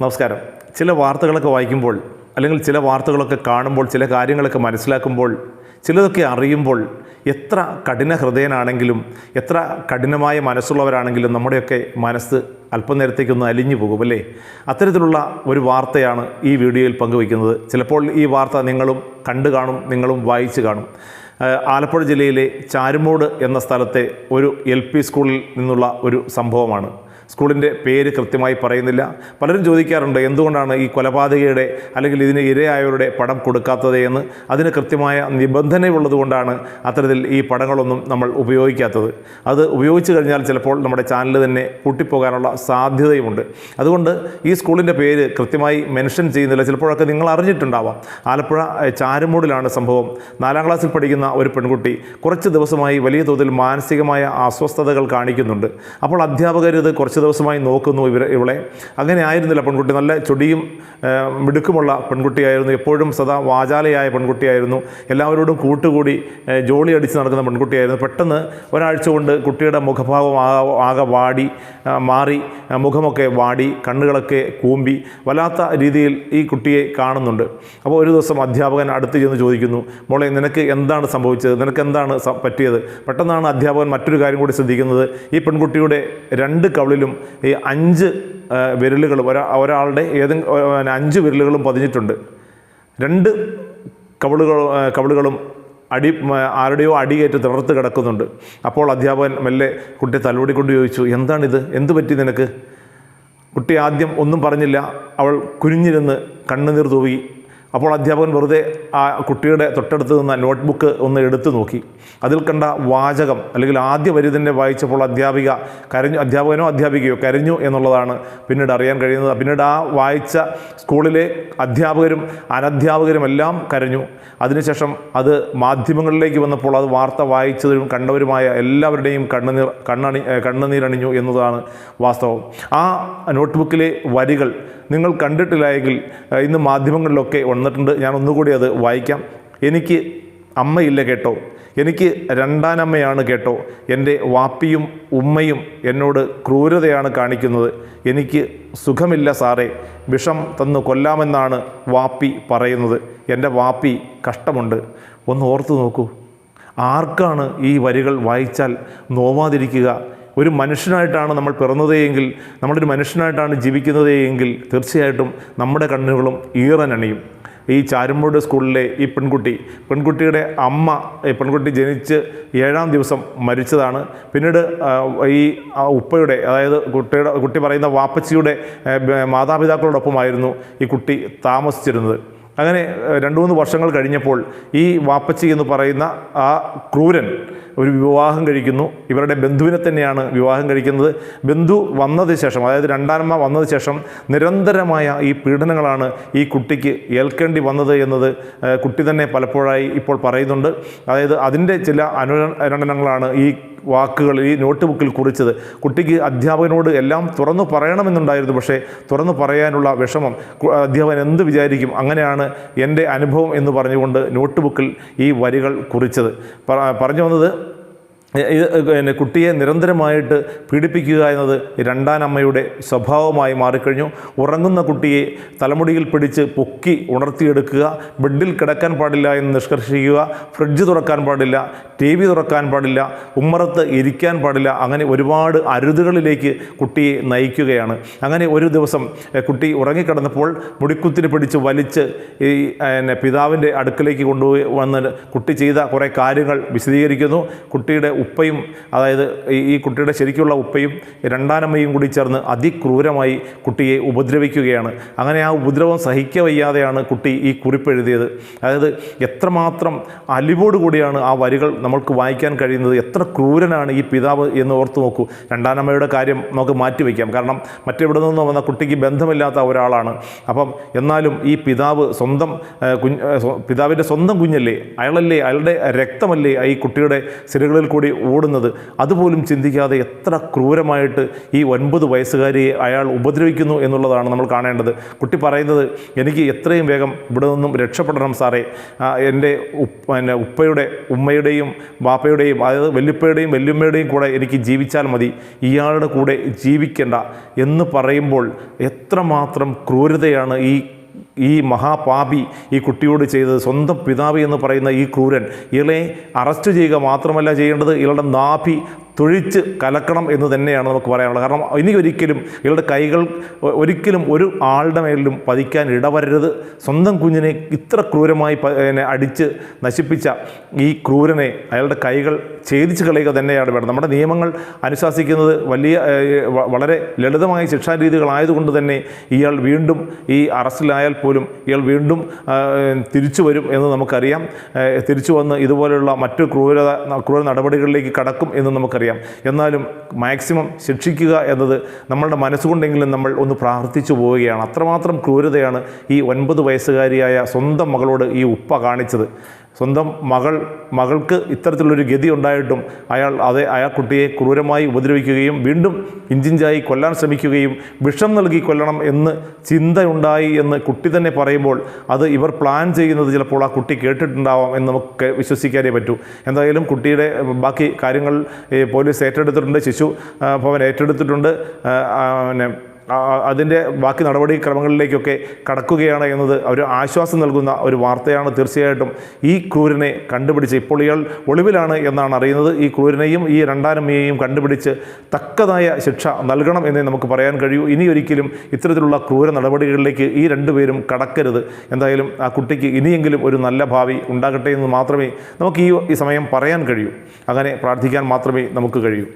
നമസ്കാരം. ചില വാർത്തകളൊക്കെ വായിക്കുമ്പോൾ അല്ലെങ്കിൽ ചില വാർത്തകളൊക്കെ കാണുമ്പോൾ ചില കാര്യങ്ങളൊക്കെ മനസ്സിലാക്കുമ്പോൾ ചിലതൊക്കെ അറിയുമ്പോൾ എത്ര കഠിന ഹൃദയനാണെങ്കിലും എത്ര കഠിനമായ മനസ്സുള്ളവരാണെങ്കിലും നമ്മുടെയൊക്കെ മനസ്സ് അല്പനേരത്തേക്കൊന്ന് അലിഞ്ഞു പോകും അല്ലേ? അത്തരത്തിലുള്ള ഒരു വാർത്തയാണ് ഈ വീഡിയോയിൽ പങ്കുവയ്ക്കുന്നത്. ചിലപ്പോൾ ഈ വാർത്ത നിങ്ങളും കണ്ടു കാണും നിങ്ങളും വായിച്ചു കാണും. ആലപ്പുഴ ജില്ലയിലെ ചാരുമൂട് എന്ന സ്ഥലത്തെ ഒരു എൽ സ്കൂളിൽ നിന്നുള്ള ഒരു സംഭവമാണ്. സ്കൂളിന്റെ പേര് കൃത്യമായി പറയുന്നില്ല. പലരും ചോദിക്കാറുണ്ട് എന്തുകൊണ്ടാണ് ഈ കൊലപാതകയുടെ അല്ലെങ്കിൽ ഇതിന് ഇരയായവരുടെ പടം കൊടുക്കാത്തത് എന്ന്? അതിന് കൃത്യമായ നിബന്ധനയുള്ളതുകൊണ്ടാണ് അത്തരത്തിൽ ഈ പടങ്ങളൊന്നും നമ്മൾ ഉപയോഗിക്കാത്തത്. അത് ഉപയോഗിച്ച് കഴിഞ്ഞാൽ ചിലപ്പോൾ നമ്മുടെ ചാനൽ തന്നെ കൂട്ടിപ്പോകാനുള്ള സാധ്യതയുമുണ്ട്. അതുകൊണ്ട് ഈ സ്കൂളിന്റെ പേര് കൃത്യമായി മെൻഷൻ ചെയ്യുന്നില്ല. ചിലപ്പോഴൊക്കെ നിങ്ങൾ അറിഞ്ഞിട്ടുണ്ടാവാം. ആലപ്പുഴ ചാരുമൂടിലാണ് സംഭവം. നാലാം ക്ലാസ്സിൽ പഠിക്കുന്ന ഒരു പെൺകുട്ടി കുറച്ച് ദിവസമായി വലിയ തോതിൽ മാനസികമായ അസ്വസ്ഥതകൾ കാണിക്കുന്നുണ്ട്. അപ്പോൾ അധ്യാപകർ ഇത് കുറച്ച് ദിവസമായി നോക്കുന്നു ഇവർ ഇവളെ. അങ്ങനെ ആയിരുന്നില്ല പെൺകുട്ടി. നല്ല ചൊടിയും മിടുക്കുമുള്ള പെൺകുട്ടിയായിരുന്നു. എപ്പോഴും സദാ വാചാലയായ പെൺകുട്ടിയായിരുന്നു. എല്ലാവരോടും കൂട്ടുകൂടി ജോളി അടിച്ച് നടക്കുന്ന പെൺകുട്ടിയായിരുന്നു. പെട്ടെന്ന് ഒരാഴ്ച കൊണ്ട് കുട്ടിയുടെ മുഖഭാവം ആകെ വാടി മാറി മുഖമൊക്കെ വാടി കണ്ണുകളൊക്കെ കൂമ്പി വല്ലാത്ത രീതിയിൽ ഈ കുട്ടിയെ കാണുന്നുണ്ട്. അപ്പോൾ ഒരു ദിവസം അധ്യാപകൻ അടുത്ത് ചെന്ന് ചോദിക്കുന്നു മോളെ നിനക്ക് എന്താണ് സംഭവിച്ചത്? നിനക്ക് എന്താണ് പറ്റിയത്? പെട്ടെന്നാണ് അധ്യാപകൻ മറ്റൊരു കാര്യം കൂടി ശ്രദ്ധിക്കുന്നത്. ഈ പെൺകുട്ടിയുടെ രണ്ട് കവിളിലും ഈ അഞ്ച് വിരലുകൾ ഒരാ ഒരാളുടെ ഏതെങ്കിലും അഞ്ച് വിരലുകളും പതിഞ്ഞിട്ടുണ്ട്. രണ്ട് കവിളുകൾ കവിളുകളും അടി ആരുടെയോ അടിയേറ്റ് തളർത്ത് കിടക്കുന്നുണ്ട്. അപ്പോൾ അധ്യാപകൻ മെല്ലെ കുട്ടിയെ തലോടിക്കൊണ്ട് ചോദിച്ചു എന്താണിത്? എന്ത് പറ്റി നിനക്ക്? കുട്ടി ആദ്യം ഒന്നും പറഞ്ഞില്ല. അവൾ കുനിഞ്ഞിരുന്ന് കണ്ണുനീർ തൂവി അപ്പോൾ അധ്യാപകൻ വെറുതെ ആ കുട്ടിയുടെ തൊട്ടടുത്ത് നിന്ന് നോട്ട്ബുക്ക് ഒന്ന് എടുത്തു നോക്കി. അതിൽ കണ്ട വാചകം അല്ലെങ്കിൽ ആദ്യ വരി തന്നെ വായിച്ചപ്പോൾ അധ്യാപിക കരഞ്ഞു അധ്യാപകനോ അധ്യാപികയോ കരഞ്ഞു എന്നുള്ളതാണ് പിന്നീട് അറിയാൻ കഴിയുന്നത്. പിന്നീട് ആ വായിച്ച സ്കൂളിലെ അധ്യാപകരും അനധ്യാപകരും എല്ലാം കരഞ്ഞു. അതിനുശേഷം അത് മാധ്യമങ്ങളിലേക്ക് വന്നപ്പോൾ അത് വാർത്ത വായിച്ചതിലും കണ്ടവരുമായ എല്ലാവരുടെയും കണ്ണുനീർ കണ്ണണി കണ്ണുനീരണിഞ്ഞു എന്നതാണ് വാസ്തവം. ആ നോട്ട്ബുക്കിലെ വരികൾ നിങ്ങൾ കണ്ടിട്ടില്ല എങ്കിൽ ഇന്ന് മാധ്യമങ്ങളിലൊക്കെ വന്നിട്ടുണ്ട് ഞാൻ ഒന്നുകൂടി അത് വായിക്കാം. എനിക്ക് അമ്മയില്ല കേട്ടോ. എനിക്ക് രണ്ടാനമ്മയാണ് കേട്ടോ. എന്റെ വാപ്പിയും ഉമ്മയും എന്നോട് ക്രൂരതയാണ് കാണിക്കുന്നത്. എനിക്ക് സുഖമില്ല സാറേ. വിഷം തന്നു കൊല്ലാമെന്നാണ് വാപ്പി പറയുന്നത്. എന്റെ വാപ്പി കഷ്ടമുണ്ട്. ഒന്ന് ഓർത്തു നോക്കൂ. ആർക്കാണ് ഈ വരികൾ വായിച്ചാൽ നോവാതിരിക്കുക? ഒരു മനുഷ്യനായിട്ടാണ് നമ്മൾ പിറന്നതേയെങ്കിൽ നമ്മളൊരു മനുഷ്യനായിട്ടാണ് ജീവിക്കുന്നതേയെങ്കിൽ തീർച്ചയായിട്ടും നമ്മുടെ കണ്ണുകളും ഈറനണിയും. ഈ ചാരുമ്പോട് സ്കൂളിലെ ഈ പെൺകുട്ടി പെൺകുട്ടിയുടെ അമ്മ ഈ പെൺകുട്ടി ജനിച്ച് ഏഴാം ദിവസം മരിച്ചതാണ്. പിന്നീട് ഈ ഉപ്പയുടെ അതായത് കുട്ടിയുടെ കുട്ടി പറയുന്ന വാപ്പച്ചിയുടെ മാതാപിതാക്കളോടൊപ്പമായിരുന്നു ഈ കുട്ടി താമസിച്ചിരുന്നത്. അങ്ങനെ രണ്ട് മൂന്ന് വർഷങ്ങൾ കഴിഞ്ഞപ്പോൾ ഈ വാപ്പച്ചി എന്ന് പറയുന്ന ആ ക്രൂരൻ ഒരു വിവാഹം കഴിക്കുന്നു. ഇവരുടെ ബന്ധുവിനെ തന്നെയാണ് വിവാഹം കഴിക്കുന്നത്. ബന്ധു വന്നതിന് ശേഷം അതായത് രണ്ടാനമ്മ വന്നതിന് ശേഷം നിരന്തരമായ ഈ പീഡനങ്ങളാണ് ഈ കുട്ടിക്ക് ഏൽക്കേണ്ടി വന്നത് എന്നത് കുട്ടി തന്നെ പലപ്പോഴായി ഇപ്പോൾ പറയുന്നുണ്ട്. അതായത് അതിന്റെ ചില അനുരണനങ്ങളാണ് ഈ വാക്കുകൾ ഈ നോട്ട് ബുക്കിൽ കുറിച്ചത്. കുട്ടിക്ക് അധ്യാപകനോട് എല്ലാം തുറന്നു പറയണമെന്നുണ്ടായിരുന്നു പക്ഷേ തുറന്നു പറയാനുള്ള വിഷമം അധ്യാപകൻ എന്ത് വിചാരിക്കും? അങ്ങനെയാണ് എന്റെ അനുഭവം എന്ന് പറഞ്ഞുകൊണ്ട് നോട്ട് ബുക്കിൽ ഈ വരികൾ കുറിച്ചത്. പറഞ്ഞു വന്നത് ഇത് പിന്നെ കുട്ടിയെ നിരന്തരമായിട്ട് പീഡിപ്പിക്കുക എന്നത് രണ്ടാനമ്മയുടെ സ്വഭാവമായി മാറിക്കഴിഞ്ഞു. ഉറങ്ങുന്ന കുട്ടിയെ തലമുടിയിൽ പിടിച്ച് പൊക്കി ഉണർത്തിയെടുക്കുക ബെഡിൽ കിടക്കാൻ പാടില്ല എന്ന് നിഷ്കർഷിക്കുക ഫ്രിഡ്ജ് തുറക്കാൻ പാടില്ല ടി വി തുറക്കാൻ പാടില്ല ഉമ്മറത്ത് ഇരിക്കാൻ പാടില്ല അങ്ങനെ ഒരുപാട് അരുതുകളിലേക്ക് കുട്ടിയെ നയിക്കുകയാണ്. അങ്ങനെ ഒരു ദിവസം കുട്ടി ഉറങ്ങിക്കിടന്നപ്പോൾ മുടിക്കുത്തിന് പിടിച്ച് വലിച്ച് ഈ പിതാവിന്റെ അടുക്കലേക്ക് കൊണ്ടുപോയി വന്ന് കുട്ടി ചെയ്ത കുറേ കാര്യങ്ങൾ വിശദീകരിക്കുന്നു. കുട്ടിയുടെ ഉപ്പയും അതായത് ഈ കുട്ടിയുടെ ശരിക്കുള്ള ഉപ്പയും രണ്ടാനമ്മയും കൂടി ചേർന്ന് അതിക്രൂരമായി കുട്ടിയെ ഉപദ്രവിക്കുകയാണ്. അങ്ങനെ ആ ഉപദ്രവം സഹിക്ക വയ്യാതെയാണ് കുട്ടി ഈ കുറിപ്പ് എഴുതിയത്. അതായത് എത്രമാത്രം അലിവോട് കൂടിയാണ് ആ വരികൾ നമ്മൾക്ക് വായിക്കാൻ കഴിയുന്നത്. എത്ര ക്രൂരനാണ് ഈ പിതാവ് എന്ന് ഓർത്ത് നോക്കൂ. രണ്ടാനമ്മയുടെ കാര്യം നമുക്ക് മാറ്റിവെക്കാം കാരണം മറ്റെവിടെ നിന്നോ വന്ന കുട്ടിക്ക് ബന്ധമില്ലാത്ത ഒരാളാണ്. അപ്പം എന്നാലും ഈ പിതാവ് സ്വന്തം കുഞ്ഞ് പിതാവിന്റെ സ്വന്തം കുഞ്ഞല്ലേ? അയാളല്ലേ? അയാളുടെ രക്തമല്ലേ? ഈ കുട്ടിയുടെ സിരകളിൽ കൂടി കൂടി ഓടുന്നത്. അതുപോലും ചിന്തിക്കാതെ എത്ര ക്രൂരമായിട്ട് ഈ ഒൻപത് വയസ്സുകാരിയെ അയാൾ ഉപദ്രവിക്കുന്നു എന്നുള്ളതാണ് നമ്മൾ കാണേണ്ടത്. കുട്ടി പറയുന്നത് എനിക്ക് എത്രയും വേഗം ഇവിടെ നിന്നും രക്ഷപ്പെടണം സാറേ. എന്റെ പിന്നെ ഉപ്പയുടെ ഉമ്മയുടെയും ബാപ്പയുടെയും അതായത് വല്യുപ്പയുടെയും വല്യുമ്മയുടെയും കൂടെ എനിക്ക് ജീവിച്ചാൽ മതി. ഇയാളുടെ കൂടെ ജീവിക്കേണ്ട. എന്ന് പറയുമ്പോൾ എത്രമാത്രം ക്രൂരതയാണ് ഈ ഈ മഹാപാപി ഈ കുട്ടിയോട് ചെയ്തത് സ്വന്തം പിതാവ് എന്ന് പറയുന്ന ഈ ക്രൂരൻ ഇളയെ അറസ്റ്റ് ചെയ്യുക മാത്രമല്ല ചെയ്യേണ്ടത്. ഇളയുടെ നാഭി തൊഴിച്ച് കലക്കണം എന്ന് തന്നെയാണ് നമുക്ക് പറയാനുള്ളത്. കാരണം ഇനി ഒരിക്കലും ഇയാളുടെ കൈകൾ ഒരിക്കലും ഒരു ആളുടെ മേലിലും പതിക്കാൻ ഇടവരരുത്. സ്വന്തം കുഞ്ഞിനെ ഇത്ര ക്രൂരമായി അടിച്ച് നശിപ്പിച്ച ഈ ക്രൂരനെ അയാളുടെ കൈകൾ ഛേദിച്ച് കളയുക തന്നെയാണ് വേണ്ടത്. നമ്മുടെ നിയമങ്ങൾ അനുശാസിക്കുന്നത് വലിയ വളരെ ലളിതമായ ശിക്ഷാരീതികളായതുകൊണ്ട് തന്നെ ഇയാൾ വീണ്ടും ഈ അറസ്റ്റിലായാൽ പോലും ഇയാൾ വീണ്ടും തിരിച്ചു വരും എന്ന് നമുക്കറിയാം. തിരിച്ചു വന്ന് ഇതുപോലെയുള്ള മറ്റു ക്രൂരത ക്രൂര നടപടികളിലേക്ക് കടക്കും എന്ന് നമുക്കറിയാം. എന്നാലും മാക്സിമം ശിക്ഷിക്കുക എന്നത് നമ്മളുടെ മനസ്സുകൊണ്ടെങ്കിലും നമ്മൾ ഒന്ന് പ്രാർത്ഥിച്ചു പോവുകയാണ്. അത്രമാത്രം ക്രൂരതയാണ് ഈ ഒൻപത് വയസ്സുകാരിയായ സ്വന്തം മകളോട് ഈ ഉപ്പ കാണിച്ചത്. സ്വന്തം മകൾ മകൾക്ക് ഇത്തരത്തിലുള്ളൊരു ഗതി ഉണ്ടായിട്ടും അയാൾ അതെ അയാൾ കുട്ടിയെ ക്രൂരമായി ഉപദ്രവിക്കുകയും വീണ്ടും ഇഞ്ചിഞ്ചായി കൊല്ലാൻ ശ്രമിക്കുകയും വിഷം നൽകി കൊല്ലണം എന്ന് ചിന്തയുണ്ടായി എന്ന് കുട്ടി തന്നെ പറയുമ്പോൾ അത് ഇവർ പ്ലാൻ ചെയ്യുന്നത് ചിലപ്പോൾ ആ കുട്ടി കേട്ടിട്ടുണ്ടാവാം എന്ന് നമുക്ക് വിശ്വസിക്കാനേ പറ്റൂ. എന്തായാലും കുട്ടിയുടെ ബാക്കി കാര്യങ്ങൾ പോലീസ് ഏറ്റെടുത്തിട്ടുണ്ട്. ശിശു ഭവൻ ഏറ്റെടുത്തിട്ടുണ്ട്. പിന്നെ അതിന്റെ ബാക്കി നടപടിക്രമങ്ങളിലേക്കൊക്കെ കടക്കുകയാണ് എന്നത് ഒരു ആശ്വാസം നൽകുന്ന ഒരു വാർത്തയാണ് തീർച്ചയായിട്ടും ഈ ക്രൂരനെ കണ്ടുപിടിച്ച് ഇപ്പോൾ ഇയാൾ ഒളിവിലാണ് എന്നാണ് അറിയുന്നത്. ഈ ക്രൂരനെയും ഈ രണ്ടാനമ്മയെയും കണ്ടുപിടിച്ച് തക്കതായ ശിക്ഷ നൽകണം എന്നേ നമുക്ക് പറയാൻ കഴിയൂ. ഇനി ഒരിക്കലും ഇത്തരത്തിലുള്ള ക്രൂര നടപടികളിലേക്ക് ഈ രണ്ടുപേരും കടക്കരുത്. എന്തായാലും ആ കുട്ടിക്ക് ഇനിയെങ്കിലും ഒരു നല്ല ഭാവി ഉണ്ടാകട്ടെ എന്ന് മാത്രമേ നമുക്ക് ഈ ഈ സമയം പറയാൻ കഴിയൂ. അങ്ങനെ പ്രാർത്ഥിക്കാൻ മാത്രമേ നമുക്ക് കഴിയൂ.